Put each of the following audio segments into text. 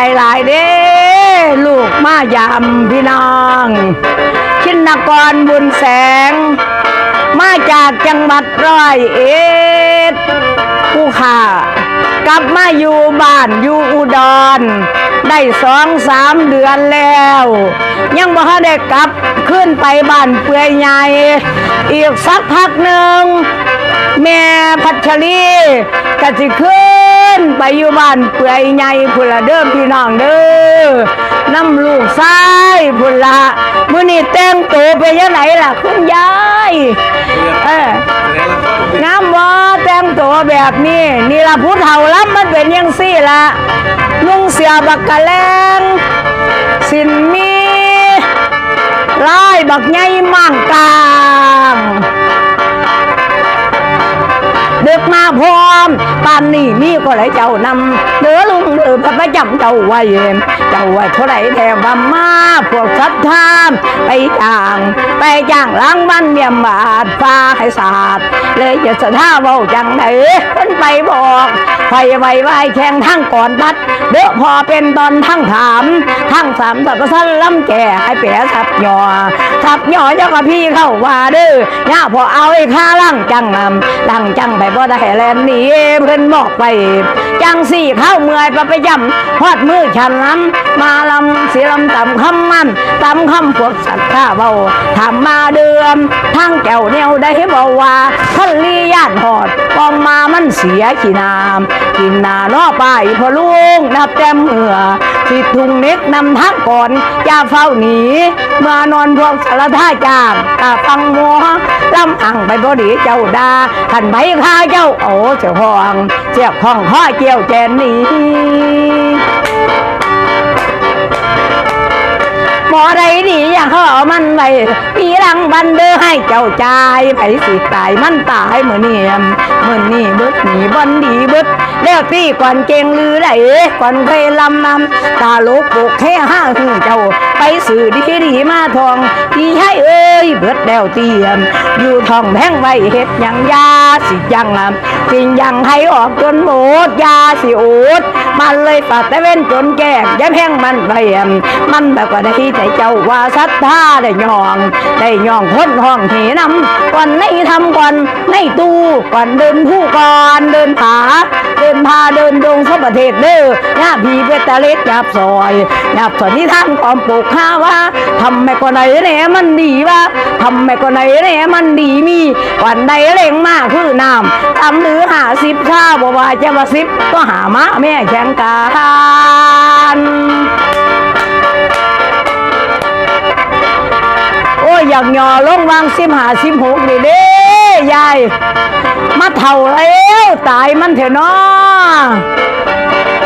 ใจหลายเด้ลูกมายามพี่น้องชินกรบุญแสง มาจากจังหวัดร้อยเอ็ดผู้ข่ากลับมาอยู่บ้านอยู่อุดร ได้สองสามเดือนแล้ว ยังบ่ได้กลับขึ้นไปบ้านเปื่อยใหญ่อีกสักพักหนึ่งแม่พัชรีก็สิขึ้น ไปอยู่บ้านเปื่อยใหญ่พุ่นละเด้อพี่น้องเด้อน้ำลูกชายพุ่นละมื้อนี้แต่งตัวไปยังไหนล่ะคุณยายเออน้ำบ่แต่งตัวแบบนี้นี่ละผู้เฒ่าล้ำมันเป็นยังซี่ละนุ่งเสียบักกะแลงสินมีลายบักใหญ่มั่งกลาง พร้อมปานนี้มีก็เลยเจ้านำเดือลุงเดือพระประจำเจ้าไว้ จ้าไว้เท่าไรแทบมาพวกสัตว์ทามไปจ้าง ไปจ้างล้างบ้านเมียมบาดฟ้าให้สาดเลยจะสะท่าเบาจังไหนคนไปบอกไฟไว้ไวแข่งทั้งก่อนบัดเด้อพอเป็นตอนทั้งถาม ทั้งสามสับสั้นล้ำแก่ให้เปียสับหยอสับหยอเจ้ากับพี่เข้าว่าเด้อย่าพอเอาไอ้ข้าล่างจังนำลังจังไปบ่ได้แลนหนีเพิ่นบอกไป จังสี่เข้าเมื่อยไปไปจำฮอดมือฉันน้ำมาลำสีลำต่ำคำมันต่ำคำพวกสัตว์ข้าเบาทำมาเดือมทั้งแก้วเนียวได้บอกว่าท่านลีญาติหอดกองมามันเสียขี้นามกินนาล้อไปพอลุงนับแต้มเมื่อที่ทุงเน็กนำทักก่อนอย่าเฝ้าหนีเมื่อนอนพวกสารท่าจางตาฟังมัวลำอังไปบ่ดีเจ้าดาขันใบข้าเจ้าโอ้เจ้าห้องเจ้าห้องข้อเกี่ยวแจนนี้ พอได้ดีอย่าเขาเอามันไว้มีรังบันเดอให้เจ้าจ่ายไปสิตายมันตายมือนี้มื้อนี้เบิดหนีบันดีเบิดแล้วตีก่อนเก่งลือได้ก่อนเคยลำนำตาลูกปุกแค่ห้าหึงเจ้า ไปสื่อดีดีมาทองที่ให้เอ้ ยเบิดแล้วเตียม อยู่ทองแพงไว้เฮ็ดยังยาสิยังสิ่งยังให้ออกจนหมดยาสิโอดมันเลยปัดแต่เว้นจนแก่ย่าแพงมันไปมันแบบว่าได้ใจเจ้าว่าศรัทธาได้ย่อง ได้ย่องคนห้องเหนำก่อนในทำก่อนในตู้ก่อนเดินผู้ก่อนเดินผาเดินพาเดินดงทั่วประเทศเด้อญาพีเวตาเล็ดยาบซอยยาบสอนที่ท่านความปลูกข้าว่าทำแม่ก็ไหนแหนมันดีว่าทำแม่ก็ไหนแหนมันดีมีวันใดเร่งมากคือน้ำทำหรือหาสิบข้าบ่ว่าจะมาสิบก็หามาแม่แข่งกันโอ้ยอยากหย่อลงวางสิบหาสิบหกนี่เด้ยายมาเท่าแล้วตายมันเถอะนาะ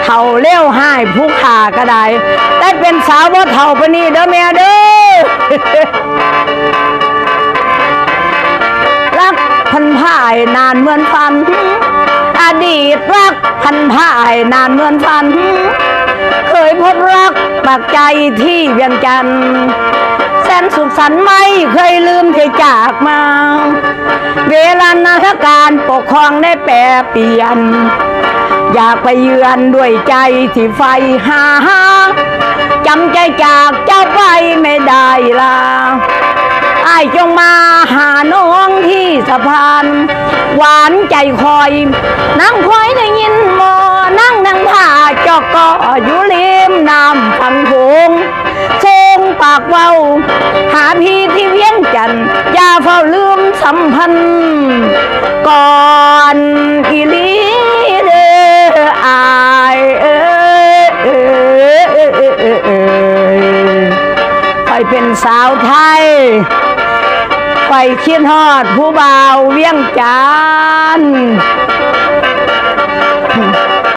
เท่าเลี้ยวหายผู้ขาก็ได้แต่เป็นสาวว่าเท่าปนนี่เด้อแม่เด้อ เหมือนฝัน อดีตรักพันพ่ายนานเหมือนฝัน เคยพบรักปากใจที่เวียงจันทร์แสนสุขสันต์ไม่เคยลืมที่จากมา เวลานาทการปกครองได้แปรเปลี่ยน อยากไปเยือนด้วยใจที่ไฟหาจำใจจากเจ้าไปไม่ได้ลาไอ้จงมาหาน้องที่สะพาน หวานใจคอย นั่งคอยได้ยินมอนั่งนั่งผ้าจอกก็อยู่ริมน้ำฟังพงทรงปากเว้า หาพี่ที่เวียงจันทน์อย่าเฝ้าลืมสัมพันธ์ ก่อนอีลีเดออายเอ้ยเอ้ยเอ้ยเอ้ยเอ้ยเอ้ยคอยเป็นสาวไทย ไปคิดฮอด ผู้บ่าวเวียงจันทน์